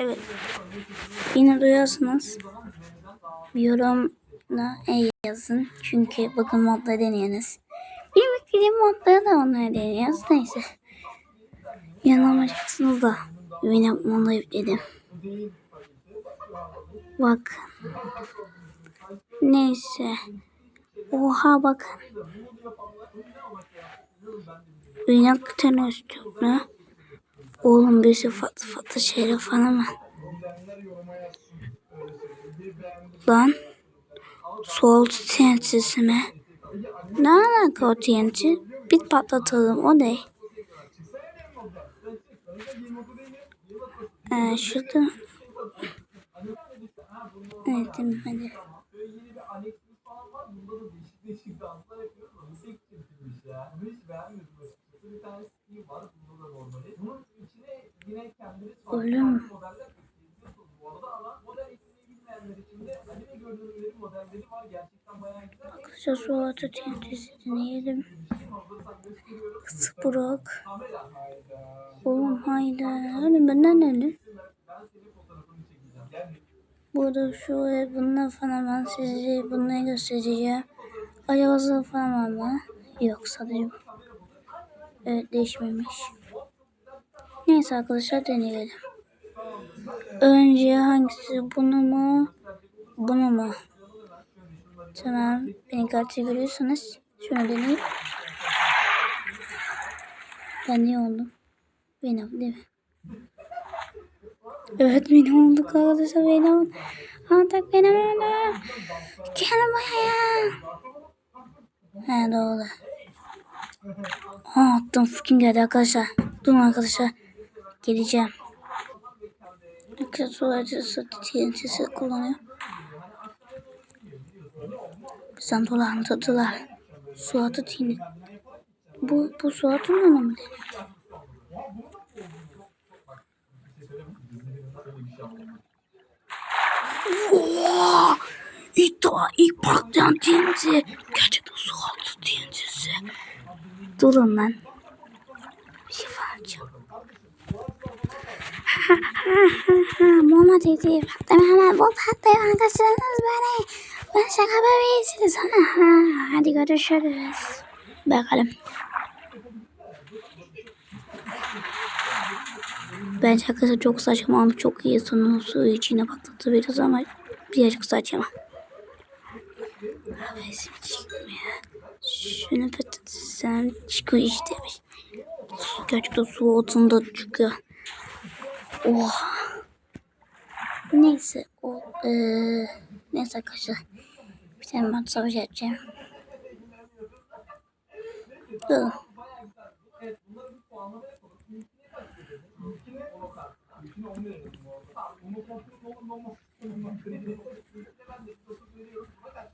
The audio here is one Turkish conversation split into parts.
Evet. Duyuyorsunuz. Bir yorumla e yazın. Çünkü bakın modda deneyiniz. Bir beklediğim modda da onları deniyoruz. Neyse. Yanılmayacaksınız da. Yine modu yükledim. Bak. Neyse. Oha bakın. Oynak tenöstüğüne. Oğlum birisi fatı fatı şeyle falan var. Lan. Sol TNT'si mi? Ne alaka o TNT? Bir patlatalım o değil. Ee, şurada. Evet hadi. Arkadaşlar su altı TNT'si deneyelim. Burak. Oğlum haydi. Oğlum benden ne? Burada şu bunlar falan ben size bunları göstereceğim. Ayazı falan var mı? Yok bu. Evet değişmemiş. Neyse arkadaşlar deneyelim. Önce hangisi bunu mu? Bunu mu? Tamam. Beni kartı görüyorsanız şunu deneyeyim. Ben niye oldum? Benim değil mi? Evet benim olduk arkadaşlar benim. Artık benim oldu. Gel buraya. He doğru. Ha attım fucking geldi arkadaşlar. Durun arkadaşlar. Geleceğim. Arkadaşlar su acısı TNT'si kullanıyor. Bizden dolandırdılar. Suatı TNT. Bu, bu Suat'ın yanı mı deniyor? Oha! İlk defa ilk patlayan TNT. Gerçekten su altı TNT'si. Durun lan. Bir şey varacağım. Mama dedi. Patlama hemen bu patlıyor arkadaşlarınız beni. Ben şaka bebeğisiniz. Ha, hadi görüşürüz. Bakalım. Bence arkadaşlar çok saçma ama çok iyi sonu su içine patlattı biraz ama birazcık saçma. Resim çıkmıyor. Şunu patatesten çıkıyor işte. Gerçekten su altında çıkıyor. Oha. Neyse. O, ee, neyse arkadaşlar. Tane ben savaş edeceğim. Dur.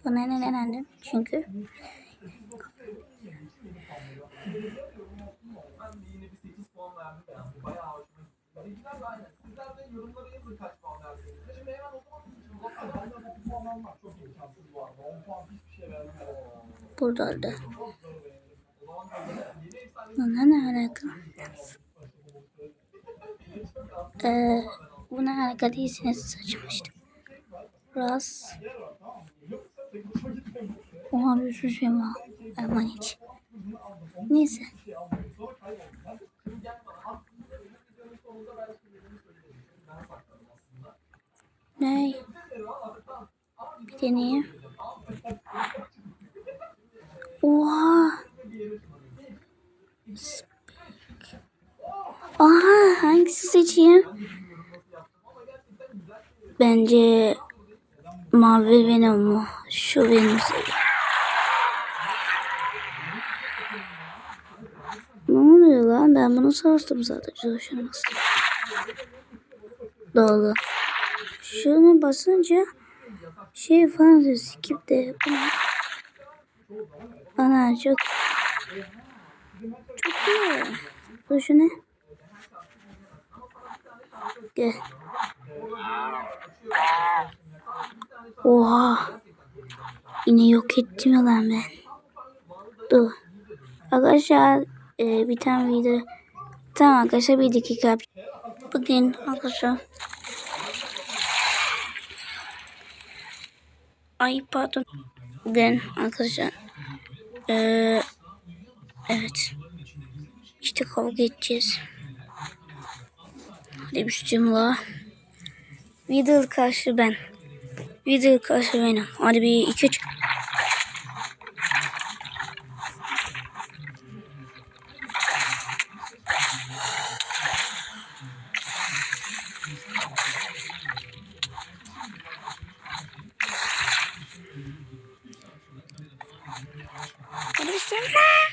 Buna neden öğrendim? Çünkü burada öldü. Buna ne alaka? Ee, buna alaka değilsiniz saçmıştım. Ras. Oha bir sürü şey var. Aman hiç. Neyse. Ne? Deneyeyim. Oha. Aha hangisi seçeyim? Bence mavi benim mu? Şu benim seçeyim. Ne oluyor lan? Ben bunu sarstım. Şunu bastım. Doğru. Şunu basınca şey falan diyor. Skip de. Ana çok çok iyi. Dur şunu. Gel. Oha. Yine yok ettim ya lan ben. Dur. Arkadaşlar e, bir tane video. Tamam arkadaşlar bir dakika. Bugün arkadaşlar Ay pardon. Bugün arkadaşlar. Ee, evet. İşte kavga edeceğiz. Hadi bismillah. Vidal karşı ben. Vidal karşı benim. Hadi bir iki üç. Bismillah.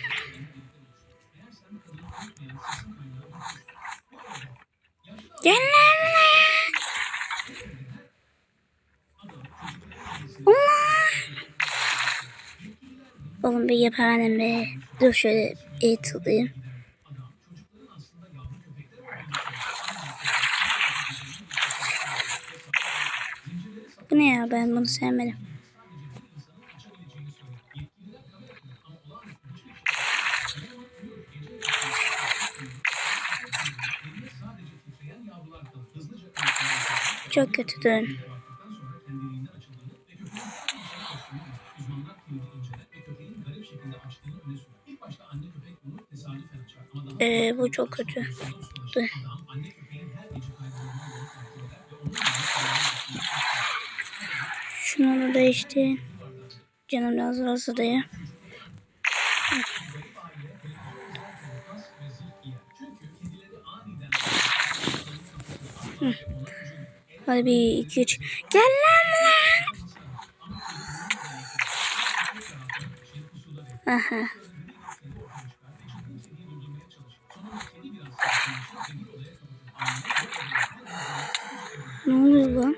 Gel lan. Oğlum bir yapamadım be. Dur şöyle tutayım. Bu ne ya ben bunu sevmedim. Çok kötü dön. Ee, bu çok kötü. Şunu da değişti. Canım biraz rahatsız diye. Hadi bir iki üç. Gel lan lan. Aha. Ne oluyor lan?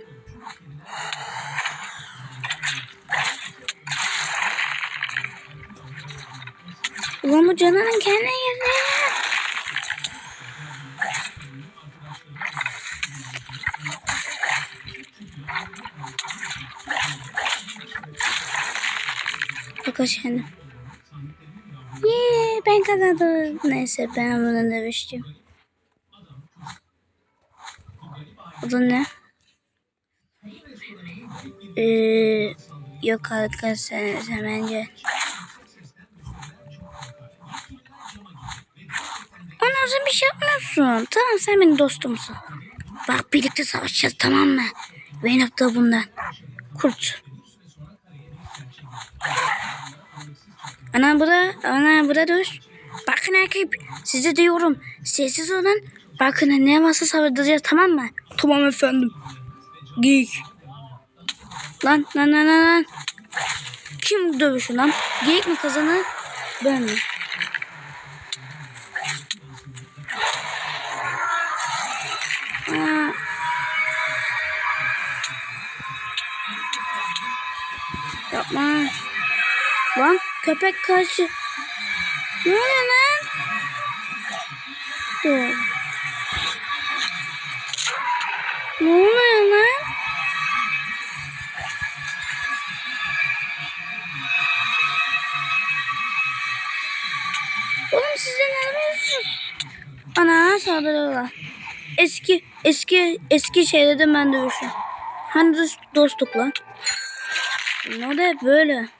Ulan bu canının kendine geldi. Bak şimdi. Yee ben kazandım. Neyse ben bunu dövüşeceğim. O da ne? Ee, yok arkadaşlar sen, bence. Ana sen bir şey yapmıyorsun. Tamam sen benim dostumsun. Bak birlikte savaşacağız tamam mı? Zeynep de bundan. Kurt. Ana burada, ana burada dur. Bakın erkek size diyorum. Sessiz olun. Bakın ne varsa saldıracağız tamam mı? Tamam efendim. Geyik. Lan lan lan lan lan. Kim dövüşü lan? Geyik mi kazanır? Ben mi? Aa. Yapma. Lan köpek karşı. Ne oluyor lan? Dur. Ne oluyor lan? Oğlum siz de ne yapıyorsunuz? Ana saldırıyorlar. Eski eski eski şeylerden ben dövüşüm. Hani dost, dostluk lan. Ne de böyle.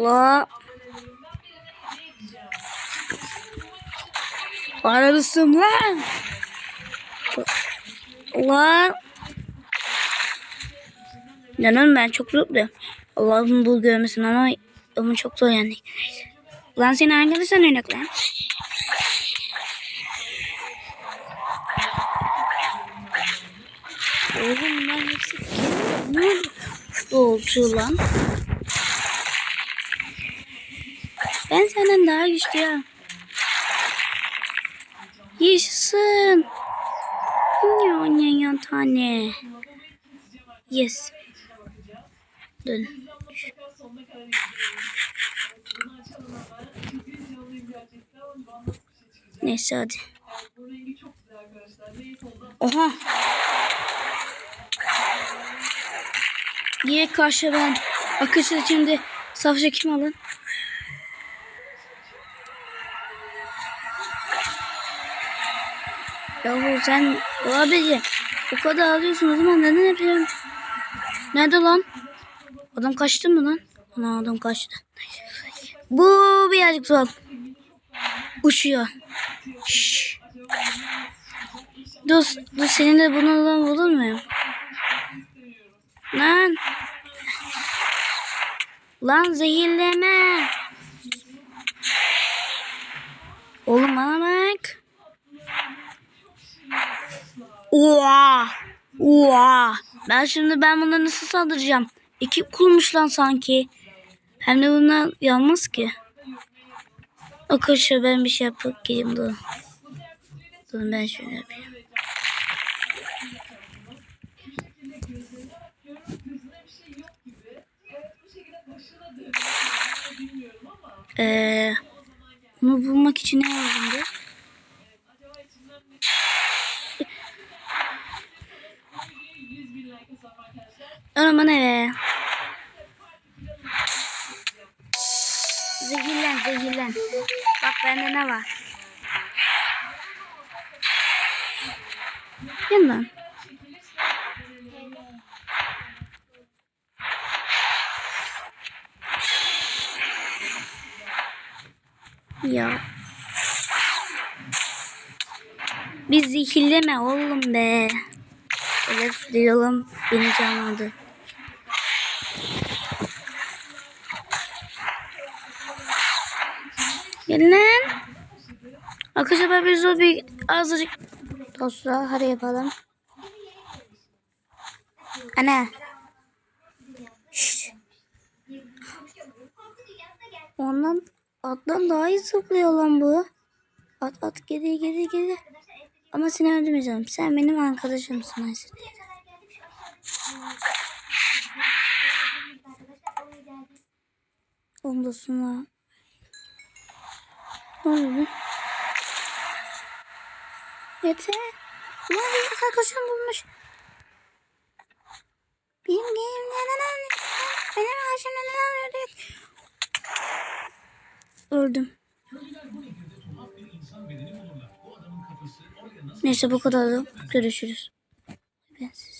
La. Aralısın lan. La. Canım ben çok mutluyum. Allah'ım bu görmesin ama ama çok zor yani. Lan seni arkadaşlar oynak lan. Oğlum lan hepsi ne oldu lan? Ben senden daha güçlüyüm. Yaşasın. Ya ya ya tane. Yes. Dön. Neyse hadi. Oha. Niye karşı ben? Arkadaşlar şimdi savaşa kim alın? Yahu sen abici o kadar ağlıyorsun o zaman neden yapıyorsun? Nerede lan? Adam kaçtı mı lan? Ana adam kaçtı. Bu birazcık zor. Uçuyor. Şşş. Dur, dur seninle bunu lan olur mu? Lan. Lan zehirleme. Oğlum bana bak. Oha. Oha. Ben şimdi ben bunları nasıl saldıracağım? Ekip kurmuş lan sanki. Hem de bunlar yanmaz ki. Arkadaşlar ben bir şey yapıp geleyim dur. Dur ben şöyle yapayım. Ee, bunu bulmak için ne lazımdı? Aman eve. Zehirlen zehirlen. Bak bende ne var? Lan. Ya. Biz zehirleme oğlum be. Evet diyorum beni canlandı. Gelin lan. Arkadaşlar bir zor bir azıcık dostlar hadi yapalım. Ana. Şşt. Ondan attan daha iyi zıplıyor lan bu. At at geri geri geri. Ama seni öldürmeyeceğim. Sen benim arkadaşımsın Ayşe. Ondan sonra ne oluyor? Yeter. Ulan bir arkadaşım bulmuş. Benim game neden anlıyorsun? Benim ağacım neden anlıyorduk? Öldüm. Neyse bu kadar da görüşürüz. Ben siz.